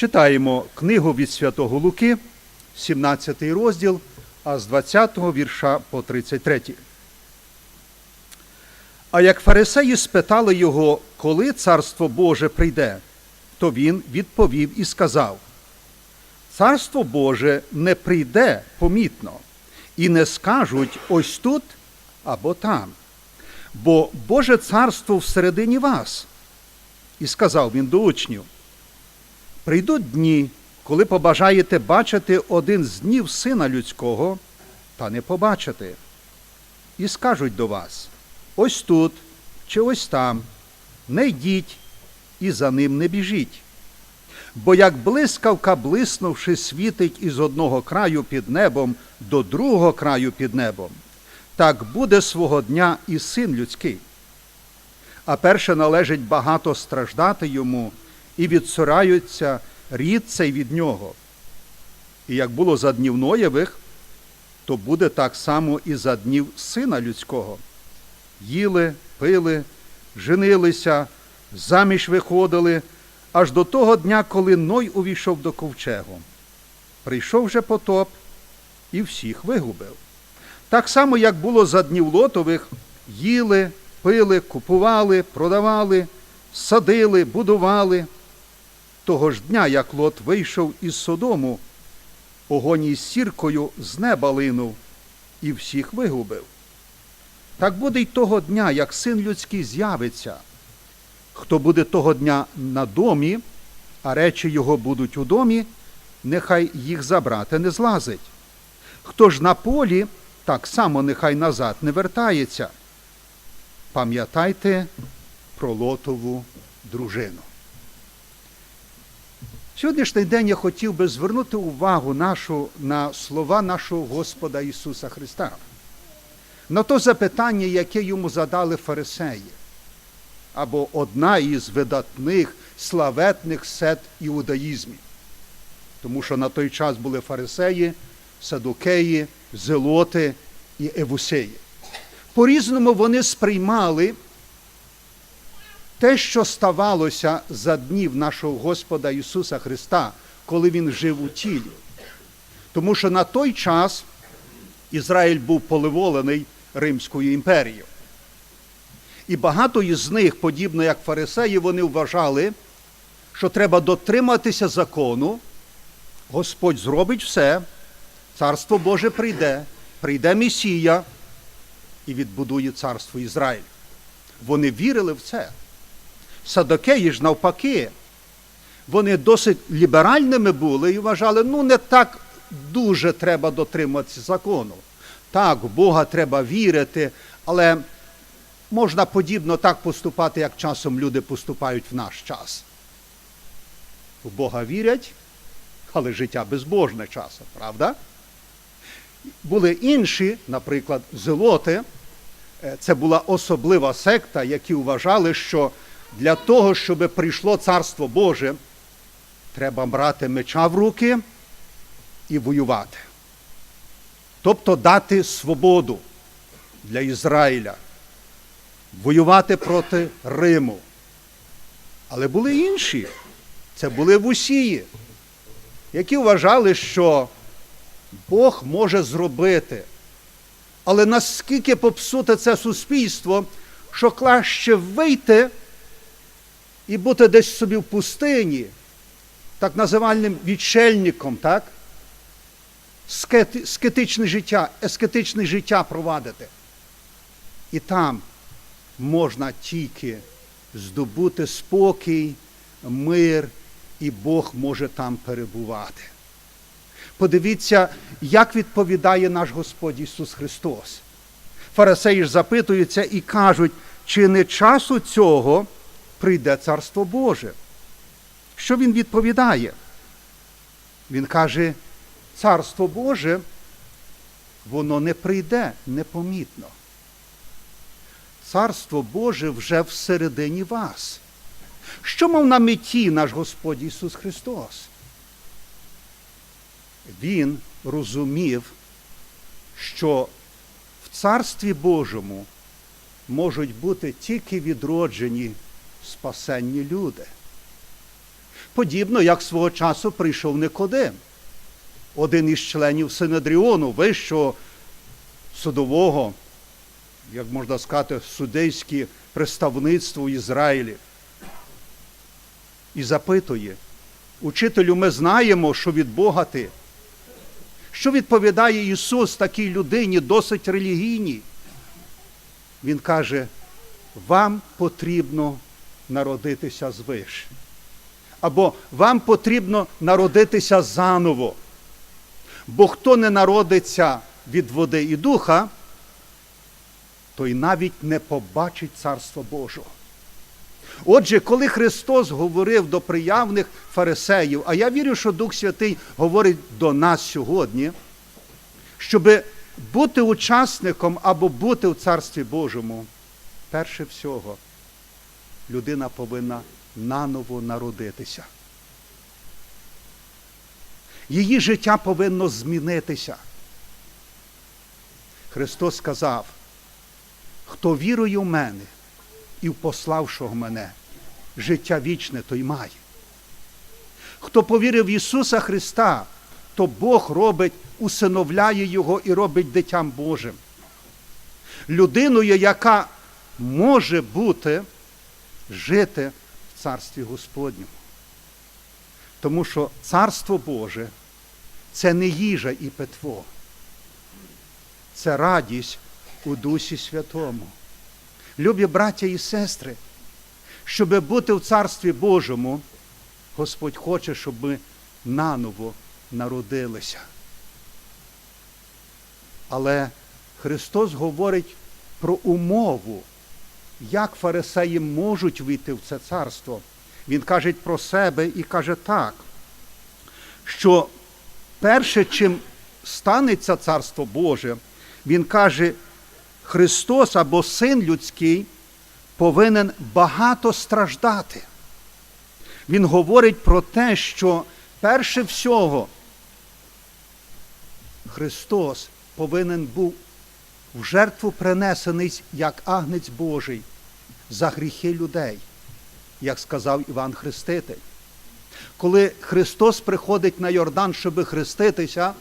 Читаємо книгу від Святого Луки, 17 розділ, а з 20 вірша по 33. А як фарисеї спитали його, коли царство Боже прийде, то він відповів і сказав: Царство Боже не прийде помітно, і не скажуть ось тут або там, бо Боже царство всередині вас. І сказав він до учнів: Прийдуть дні, коли побажаєте бачити один з днів сина людського, та не побачите. І скажуть до вас: ось тут чи ось там, не йдіть і за ним не біжіть. Бо як блискавка, блиснувши, світить із одного краю під небом до другого краю під небом, так буде свого дня і син людський. А перше належить багато страждати йому, і відсораються рід цей від нього. І як було за днів Ноєвих, то буде так само і за днів сина людського. Їли, пили, женилися, заміж виходили, аж до того дня, коли Ной увійшов до ковчегу. Прийшов же потоп і всіх вигубив. Так само, як було за днів Лотових, їли, пили, купували, продавали, садили, будували. Того ж дня, як Лот вийшов із Содому, огонь із сіркою з неба линув і всіх вигубив. Так буде й того дня, як син людський з'явиться. Хто буде того дня на домі, а речі його будуть у домі, нехай їх забрати не злазить. Хто ж на полі, так само нехай назад не вертається. Пам'ятайте про лотову дружину. Сьогоднішній день я хотів би звернути увагу нашу на слова нашого Господа Ісуса Христа, на то запитання, яке йому задали фарисеї, або одна із видатних славетних сет іудаїзмів. Тому що на той час були фарисеї, садукеї, зелоти і евусеї. По-різному вони сприймали те, що ставалося за днів нашого Господа Ісуса Христа, коли Він жив у тілі. Тому що на той час Ізраїль був поливолений Римською імперією. І багато із них, подібно як фарисеї, вони вважали, що треба дотриматися закону, Господь зробить все, Царство Боже прийде, прийде Месія і відбудує царство Ізраїль. Вони вірили в це. Садокеї ж навпаки, вони досить ліберальними були і вважали, ну не так дуже треба дотримуватися закону. Так, Бога треба вірити, але можна подібно так поступати, як часом люди поступають в наш час. В Бога вірять, але життя безбожне часом, правда? Були інші, наприклад, зелоти. Е, Це була особлива секта, які вважали, що для того, щоб прийшло Царство Боже, треба брати меча в руки і воювати. Тобто дати свободу для Ізраїля, воювати проти Риму. Але були інші. Це були вусії, які вважали, що Бог може зробити. Але наскільки попсуте це суспільство, що краще вийти і бути десь собі в пустині, так називальним відшельником, так? Скетичне життя, ескетичне життя провадити. І там можна тільки здобути спокій, мир, і Бог може там перебувати. Подивіться, як відповідає наш Господь Ісус Христос. Фарисеї ж запитуються і кажуть, чи не часу цього прийде Царство Боже. Що він відповідає? Він каже, Царство Боже, воно не прийде непомітно. Царство Боже вже всередині вас. Що мав на меті наш Господь Ісус Христос? Він розумів, що в Царстві Божому можуть бути тільки відроджені спасенні люди. Подібно, як свого часу прийшов Никодим, один із членів Синедріону, вищого судового, як можна сказати, судейське представництво в Ізраїлі. І запитує, учителю, ми знаємо, що від Бога ти. Що відповідає Ісус такій людині, досить релігійній? Він каже, вам потрібно народитися звиш. Або вам потрібно народитися заново. Бо хто не народиться від води і духа, той навіть не побачить Царство Божого. Отже, коли Христос говорив до приявних фарисеїв, а я вірю, що Дух Святий говорить до нас сьогодні, щоб бути учасником або бути в Царстві Божому, перше всього, людина повинна наново народитися. Її життя повинно змінитися. Христос сказав, хто вірує в мене і в пославшого мене, життя вічне той має. Хто повірив в Ісуса Христа, то Бог робить, усиновляє Його і робить дитям Божим. Людиною, яка може бути, жити в Царстві Господньому. Тому що Царство Боже це не їжа і питво, це радість у Дусі Святому. Любі браття і сестри, щоб бути в Царстві Божому, Господь хоче, щоб ми наново народилися. Але Христос говорить про умову, як фарисеї можуть війти в це царство. Він каже про себе і каже так, що перше, чим станеться Царство Боже, Він каже, Христос або Син людський повинен багато страждати. Він говорить про те, що перше всього Христос повинен був в жертву принесений як агнець Божий за гріхи людей, як сказав Іван Хреститель. Коли Христос приходить на Йордан, щоб хреститися,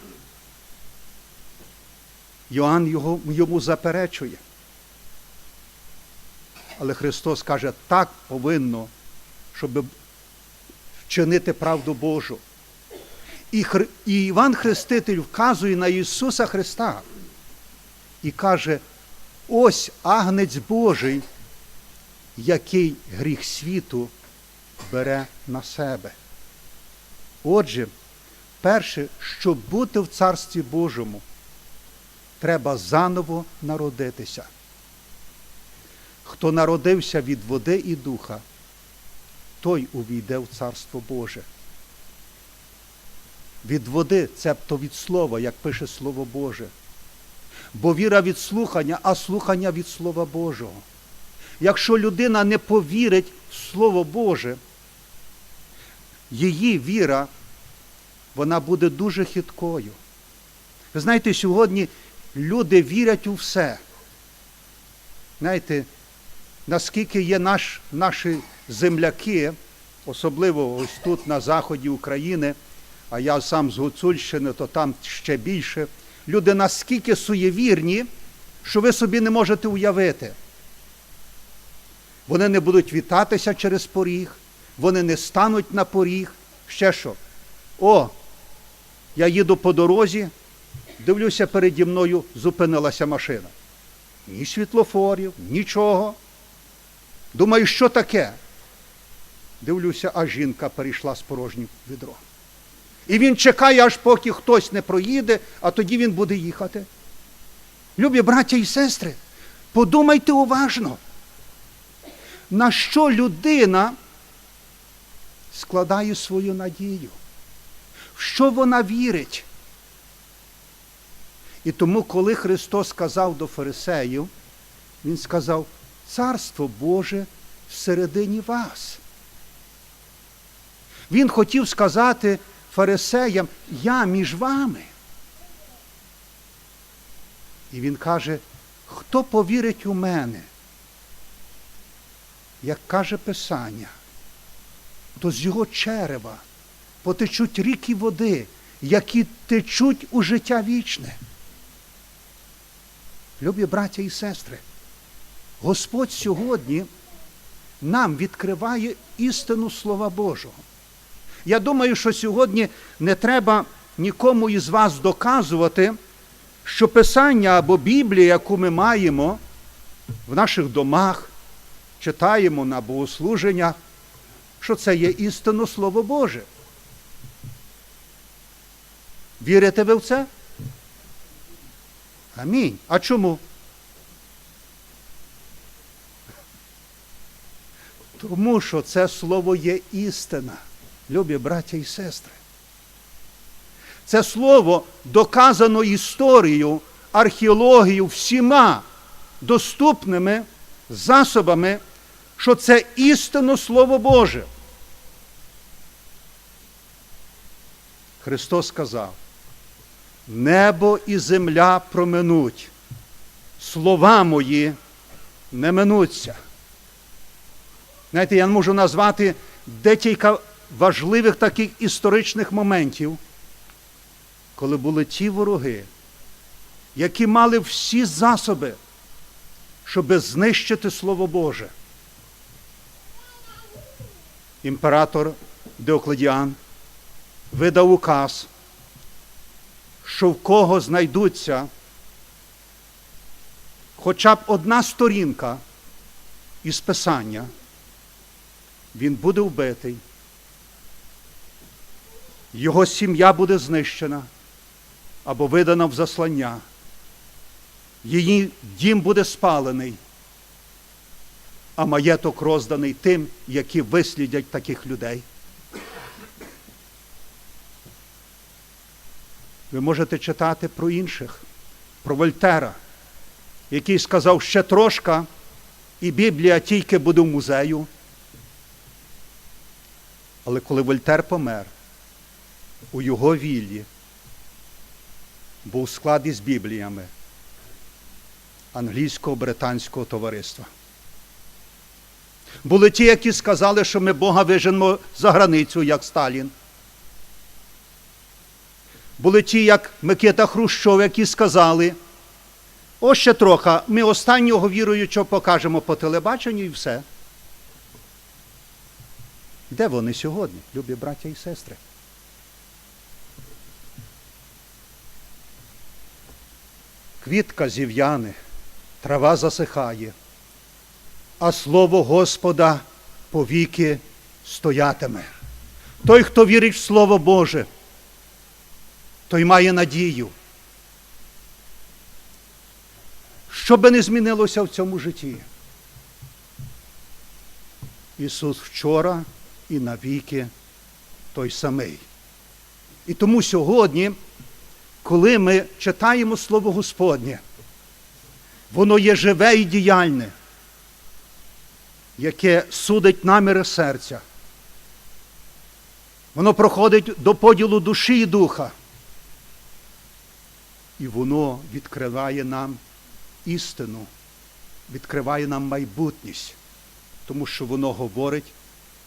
Йоанн його, йому заперечує. Але Христос каже, так повинно, щоб вчинити правду Божу. І, Хри... і Іван Хреститель вказує на Ісуса Христа і каже, ось агнець Божий, який гріх світу бере на себе. Отже, перше, щоб бути в Царстві Божому, треба заново народитися. Хто народився від води і духа, той увійде в Царство Боже. Від води, цебто від слова, як пише Слово Боже. Бо віра від слухання, а слухання від Слова Божого. Якщо людина не повірить в Слово Боже, її віра, вона буде дуже хиткою. Ви знаєте, сьогодні люди вірять у все. Знаєте, наскільки є наш, наші земляки, особливо ось тут на заході України, а я сам з Гуцульщини, то там ще більше. Люди наскільки суєвірні, що ви собі не можете уявити. Вони не будуть вітатися через поріг, вони не стануть на поріг. Ще що? О, я їду по дорозі, дивлюся, переді мною зупинилася машина. Ні світлофорів, нічого. Думаю, що таке? Дивлюся, а жінка перейшла з порожнім відром. І він чекає, аж поки хтось не проїде, а тоді він буде їхати. Любі браття і сестри, подумайте уважно, на що людина складає свою надію, в що вона вірить. І тому, коли Христос сказав до фарисеїв, Він сказав, Царство Боже всередині вас. Він хотів сказати фарисеям, я між вами. І він каже, хто повірить у мене, як каже Писання, то з його черева потечуть ріки води, які течуть у життя вічне. Любі браття і сестри, Господь сьогодні нам відкриває істину Слова Божого. Я думаю, що сьогодні не треба нікому із вас доказувати, що Писання або Біблія, яку ми маємо в наших домах, читаємо на богослуженнях, що це є істинно Слово Боже. Вірите ви в це? Амінь. А чому? Тому що це слово є істина, любі браття і сестри. Це слово доказано історією, археологією, всіма доступними засобами, що це істинно Слово Боже. Христос сказав, небо і земля проминуть, слова мої не минуться. Знаєте, я можу назвати декілька важливих таких історичних моментів, коли були ті вороги, які мали всі засоби, щоб знищити Слово Боже. Імператор Деокледіан видав указ, що в кого знайдуться хоча б одна сторінка із Писання, він буде вбитий, його сім'я буде знищена або видана в заслання, її дім буде спалений, а маєток розданий тим, які вислідять таких людей. Ви можете читати про інших, про Вольтера, який сказав ще трошка, і Біблія тільки буде в музею. Але коли Вольтер помер, у його віллі був склад із Бібліями англійського британського товариства. Були ті, які сказали, що ми Бога виженемо за границю, як Сталін. Були ті, як Микита Хрущов, які сказали, ось ще трохи, ми останнього віруючого покажемо по телебаченню і все. Де вони сьогодні, любі браття і сестри? Квітка зів'яне, трава засихає, а слово Господа повіки стоятиме. Той, хто вірить в Слово Боже, той має надію. Що би не змінилося в цьому житті? Ісус вчора і навіки той самий. І тому сьогодні, коли ми читаємо Слово Господнє, воно є живе і діяльне, яке судить наміри серця. Воно проходить до поділу душі і духа. І воно відкриває нам істину, відкриває нам майбутність, тому що воно говорить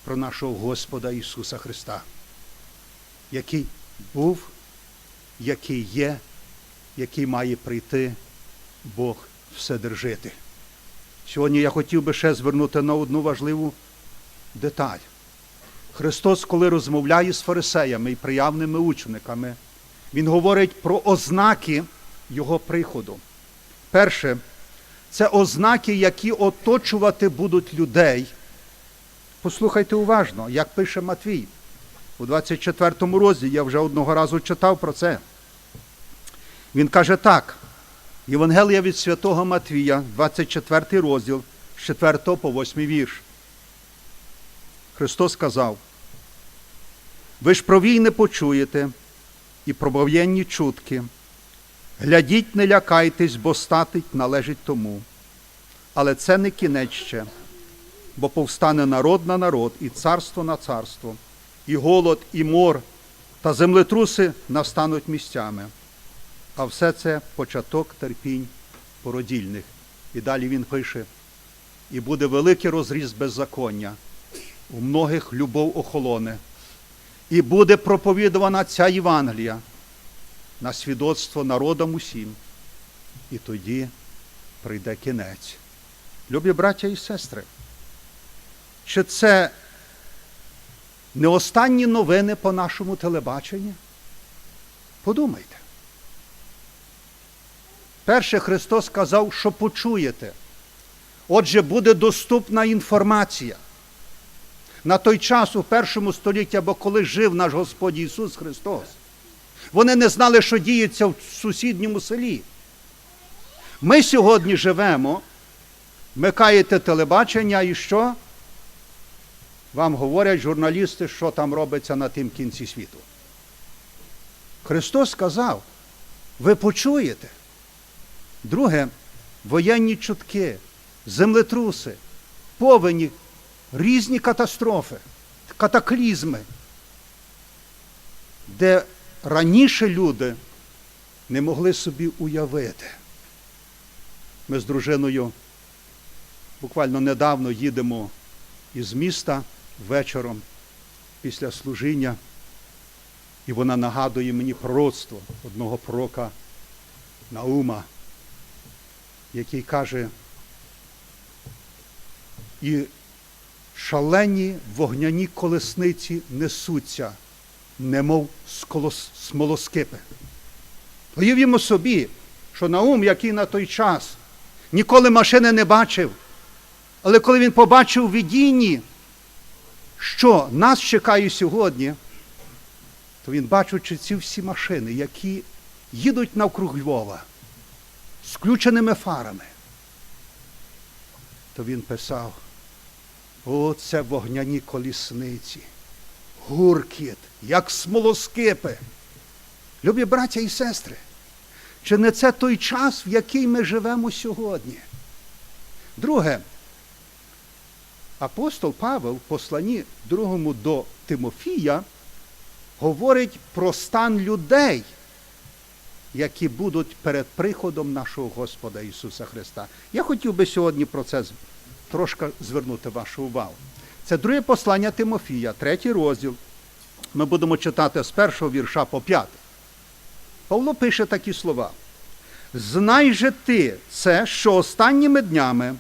про нашого Господа Ісуса Христа, який був, який є, який має прийти Бог Вседержити. Сьогодні я хотів би ще звернути на одну важливу деталь. Христос, коли розмовляє з фарисеями і приявними учениками, Він говорить про ознаки Його приходу. Перше, це ознаки, які оточувати будуть людей. Послухайте уважно, як пише Матвій. У 24 розділі я вже одного разу читав про це. Він каже так: Євангелія від святого Матвія, 24 розділ, з 4 по 8 вірш. Христос сказав: Ви ж про війни почуєте і про воєнні чутки. Глядіть, не лякайтесь, бо статить належить тому. Але це не кінець ще, бо повстане народ на народ, і царство на царство, і голод, і мор, та землетруси настануть місцями. А все це початок терпінь породільних. І далі він пише: і буде великий розріз беззаконня, у многих любов охолоне, і буде проповідувана ця Євангелія на свідоцтво народам усім. І тоді прийде кінець. Любі браття і сестри, чи це не останні новини по нашому телебаченні? Подумайте. Перше Христос сказав, що почуєте. Отже, буде доступна інформація. На той час, у першому столітті, або коли жив наш Господь Ісус Христос, вони не знали, що діється в сусідньому селі. Ми сьогодні живемо, вмикаєте телебачення і що? Вам говорять журналісти, що там робиться на тим кінці світу. Христос сказав, ви почуєте. Друге, воєнні чутки, землетруси, повені, різні катастрофи, катаклізми, де раніше люди не могли собі уявити. Ми з дружиною буквально недавно їдемо із міста вечором після служіння, і вона нагадує мені пророцтво одного пророка Наума, який каже, і шалені вогняні колесниці несуться, немов смолоскипи. Уявімо собі, що Наум, який на той час ніколи машини не бачив, але коли він побачив видінні, що нас чекає сьогодні, то він, бачучи ці всі машини, які їдуть навкруг Львова з включеними фарами, то він писав, о, це вогняні колісниці, гуркіт, як смолоскипи. Любі браття і сестри, чи не це той час, в який ми живемо сьогодні? Друге, апостол Павел в посланні другому до Тимофія говорить про стан людей, які будуть перед приходом нашого Господа Ісуса Христа. Я хотів би сьогодні про це трошки звернути вашу увагу. Це друге послання Тимофія, третій розділ. Ми будемо читати з першого вірша по п'ятий. Павло пише такі слова. Знай же ти це, що останніми днями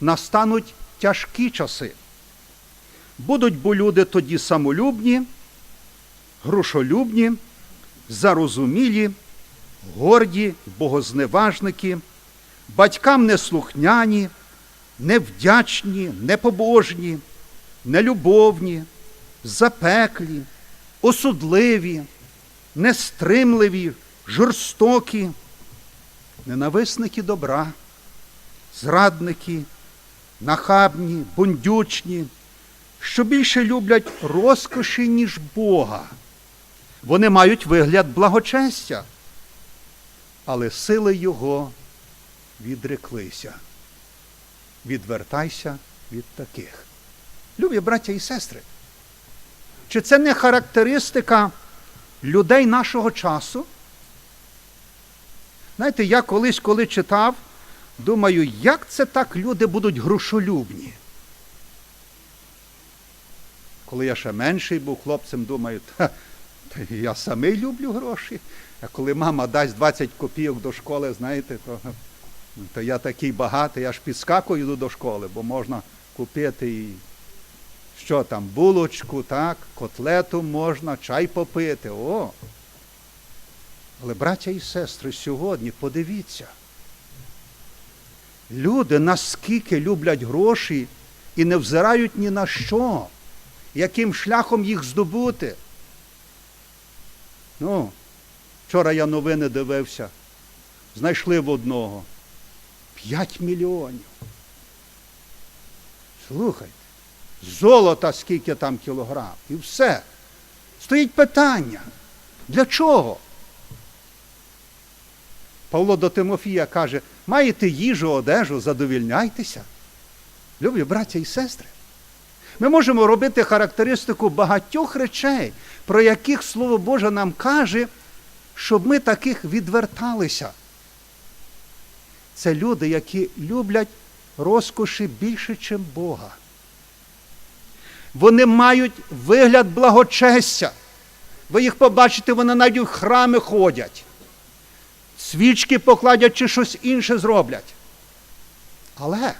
настануть тяжкі часи. Будуть бо люди тоді самолюбні, грушолюбні, зарозумілі, горді, богозневажники, батькам неслухняні, невдячні, непобожні, нелюбовні, запеклі, осудливі, нестримливі, жорстокі, ненависники добра, зрадники, нахабні, бундючні, що більше люблять розкоші, ніж Бога. Вони мають вигляд благочестя, але сили Його відреклися. Відвертайся від таких. Любі браття і сестри, чи це не характеристика людей нашого часу? Знаєте, я колись, коли читав, думаю, як це так люди будуть грушолюбні? Коли я ще менший був хлопцем, думаю, та, та я самий люблю гроші. А коли мама дасть 20 копійок до школи, знаєте, то, то я такий багатий, я ж підскакую йду до школи, бо можна купити і що там, булочку, так, котлету можна, чай попити. О! Але, браття і сестри, сьогодні подивіться, люди наскільки люблять гроші і не взирають ні на що, яким шляхом їх здобути. Ну, вчора я новини дивився, знайшли в одного 5 мільйонів. Слухайте, золота скільки там кілограм, і все. Стоїть питання. Для чого? Павло до Тимофія каже, маєте їжу, одежу, задовільняйтеся. Любі браття і сестри. Ми можемо робити характеристику багатьох речей, про яких Слово Боже нам каже, щоб ми таких відверталися. Це люди, які люблять розкоші більше, ніж Бога. Вони мають вигляд благочестя. Ви їх побачите, вони навіть в храми ходять. Свічки покладять чи щось інше зроблять. Але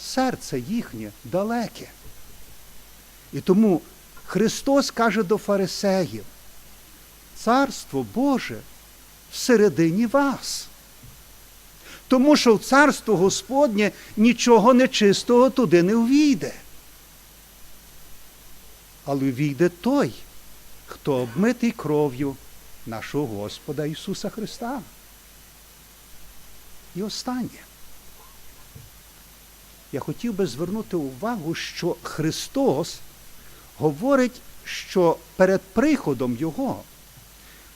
серце їхнє далеке. І тому Христос каже до фарисеїв, Царство Боже всередині вас. Тому що в царство Господнє нічого нечистого туди не увійде. Але війде той, хто обмитий кров'ю нашого Господа Ісуса Христа. І останнє. Я хотів би звернути увагу, що Христос говорить, що перед приходом Його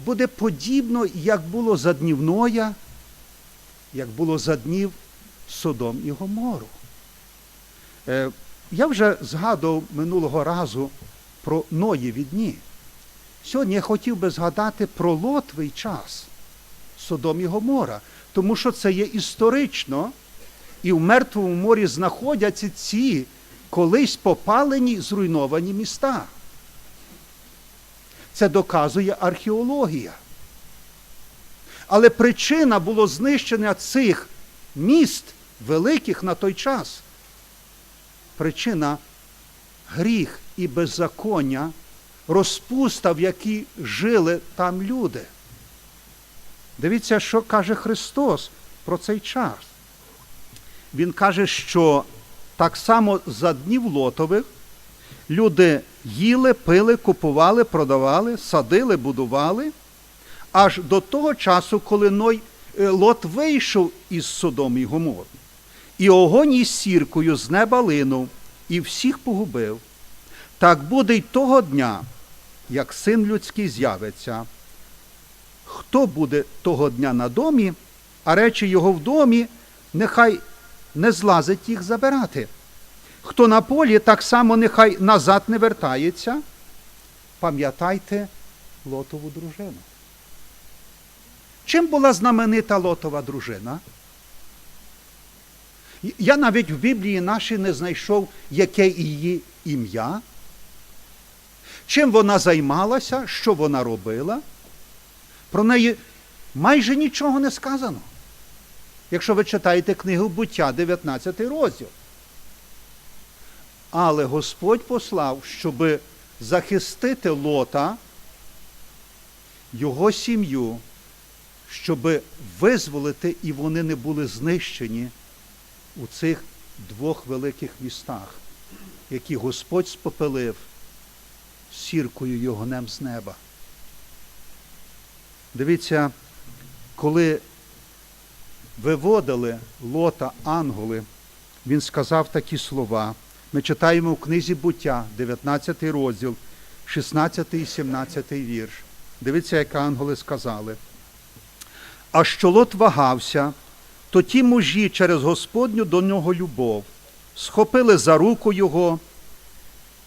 буде подібно, як було за днів Ноя, як було за днів Содом і Гомору. Е, я вже згадував минулого разу про Ноєві дні. Сьогодні я хотів би згадати про Лотвий час Содом і Гомора, тому що це є історично, і в Мертвому морі знаходяться ці колись попалені зруйновані міста. Це доказує археологія. Але причина було знищення цих міст великих на той час. Причина гріх і беззаконня, розпуста, в якій жили там люди. Дивіться, що каже Христос про цей час. Він каже, що так само за днів лотових люди їли, пили, купували, продавали, садили, будували, аж до того часу, коли Ной, е, Лот вийшов із Содом і Гомор. І огонь із сіркою з неба линув і всіх погубив. Так буде й того дня, як син людський з'явиться. Хто буде того дня на домі, а речі його в домі, нехай не злазить їх забирати. Хто на полі, так само нехай назад не вертається. Пам'ятайте Лотову дружину. Чим була знаменита Лотова дружина? Я навіть в Біблії нашій не знайшов, яке її ім'я. Чим вона займалася, що вона робила. Про неї майже нічого не сказано. Якщо ви читаєте книгу буття, 19 розділ. Але Господь послав, щоб захистити Лота, його сім'ю, щоб визволити, і вони не були знищені у цих двох великих містах, які Господь спопелив сіркою і огнем з неба. Дивіться, коли виводили лота ангели, він сказав такі слова. Ми читаємо в книзі буття, 19 розділ, 16 і 17 вірш. Дивіться, як ангели сказали. А що лот вагався, то ті мужі через Господню до нього любов схопили за руку його,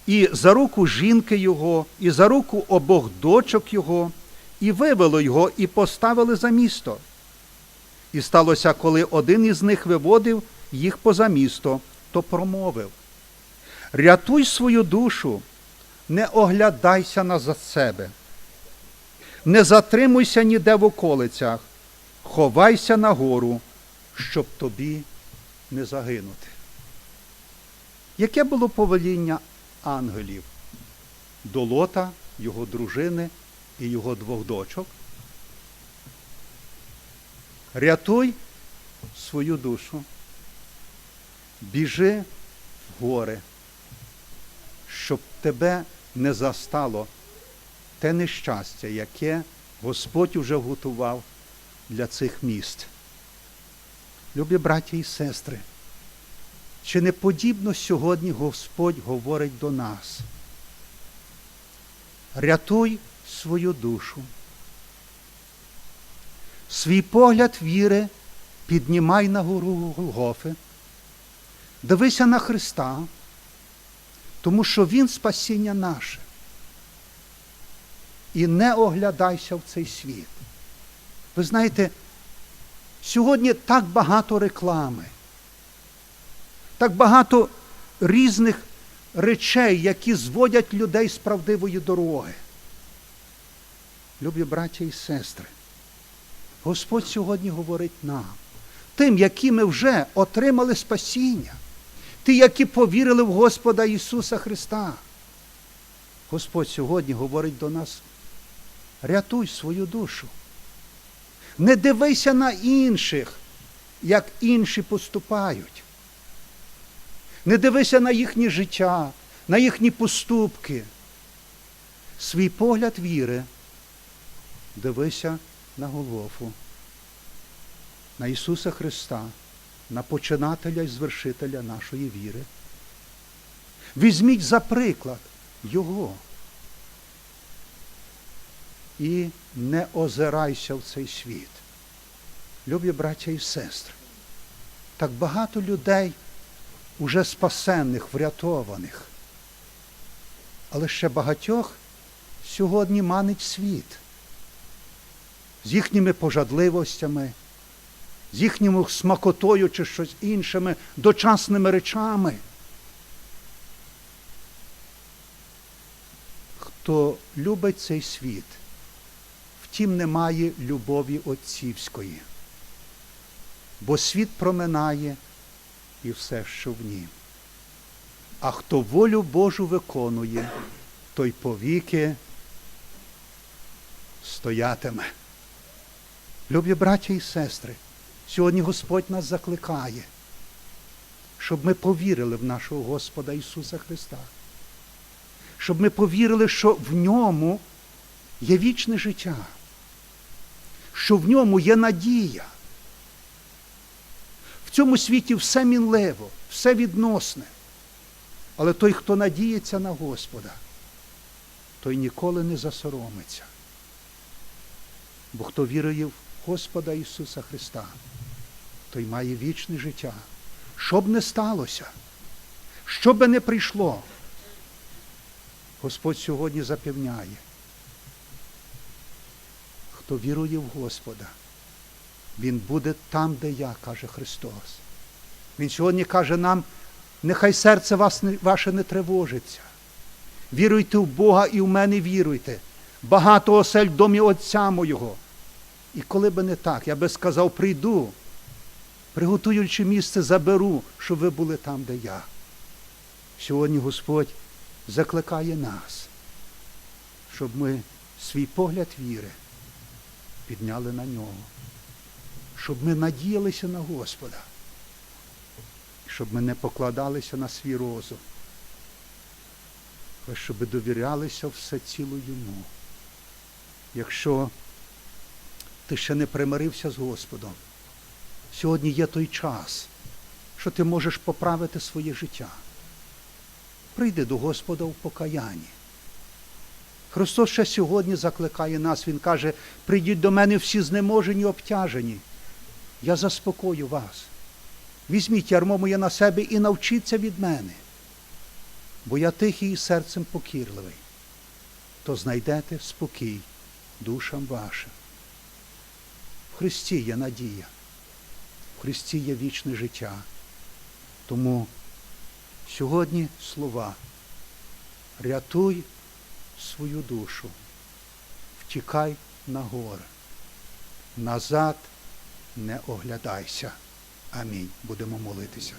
і за руку жінки його, і за руку обох дочок його, і вивели його, і поставили за місто. І сталося, коли один із них виводив їх поза місто, то промовив Рятуй свою душу, не оглядайся на за себе, не затримуйся ніде в околицях, ховайся на гору, щоб тобі не загинути. Яке було повеління ангелів? До Лота, його дружини і його двох дочок? Рятуй свою душу, біжи в гори, щоб тебе не застало те нещастя, яке Господь уже готував для цих міст. Любі браті і сестри, чи не подібно сьогодні Господь говорить до нас? Рятуй свою душу. Свій погляд віри піднімай на гору Голгофи, дивися на Христа, тому що Він спасіння наше. І не оглядайся в цей світ. Ви знаєте, сьогодні так багато реклами, так багато різних речей, які зводять людей з правдивої дороги. Любі браття і сестри, Господь сьогодні говорить нам, тим, які ми вже отримали спасіння, ті, які повірили в Господа Ісуса Христа. Господь сьогодні говорить до нас, рятуй свою душу. Не дивися на інших, як інші поступають. Не дивися на їхнє життя, на їхні поступки. Свій погляд віри дивися на Голгофу, на Ісуса Христа, на починателя і звершителя нашої віри. Візьміть за приклад Його і не озирайся в цей світ. Любі браття і сестри, так багато людей уже спасенних, врятованих. Але ще багатьох сьогодні манить світ з їхніми пожадливостями, їхньою смакотою чи щось іншими дочасними речами. Хто любить цей світ, втім немає любові отцівської, бо світ проминає і все, що в нім. А хто волю Божу виконує, той повіки стоятиме. Любі браття і сестри, сьогодні Господь нас закликає, щоб ми повірили в нашого Господа Ісуса Христа, щоб ми повірили, що в ньому є вічне життя, що в ньому є надія. В цьому світі все мінливо, все відносне. Але той, хто надіється на Господа, той ніколи не засоромиться. Бо хто вірує в Господа Ісуса Христа, той має вічне життя. Що б не сталося, що би не прийшло, Господь сьогодні запевняє, хто вірує в Господа, він буде там, де я, каже Христос. Він сьогодні каже нам, нехай серце ваше не тривожиться. Віруйте в Бога і в мене віруйте. Багато осель в домі Отця Мого. І коли би не так, я би сказав, прийду, приготуючи місце, заберу, щоб ви були там, де я. Сьогодні Господь закликає нас, щоб ми свій погляд віри підняли на нього щоб ми надіялися на Господа, щоб ми не покладалися на свій розум, але щоб довірялися все ціло йому. Якщо ти ще не примирився з Господом, сьогодні є той час, що ти можеш поправити своє життя. Прийди до Господа в покаянні. Христос ще сьогодні закликає нас, Він каже, прийдіть до мене всі знеможені, обтяжені. Я заспокою вас. Візьміть ярмо моє на себе і навчіться від мене, бо я тихий і серцем покірливий, то знайдете спокій душам вашим. В Христі є надія, в Христі є вічне життя. Тому сьогодні слова рятуй свою душу, втікай на гори, назад не оглядайся. Амінь. Будемо молитися.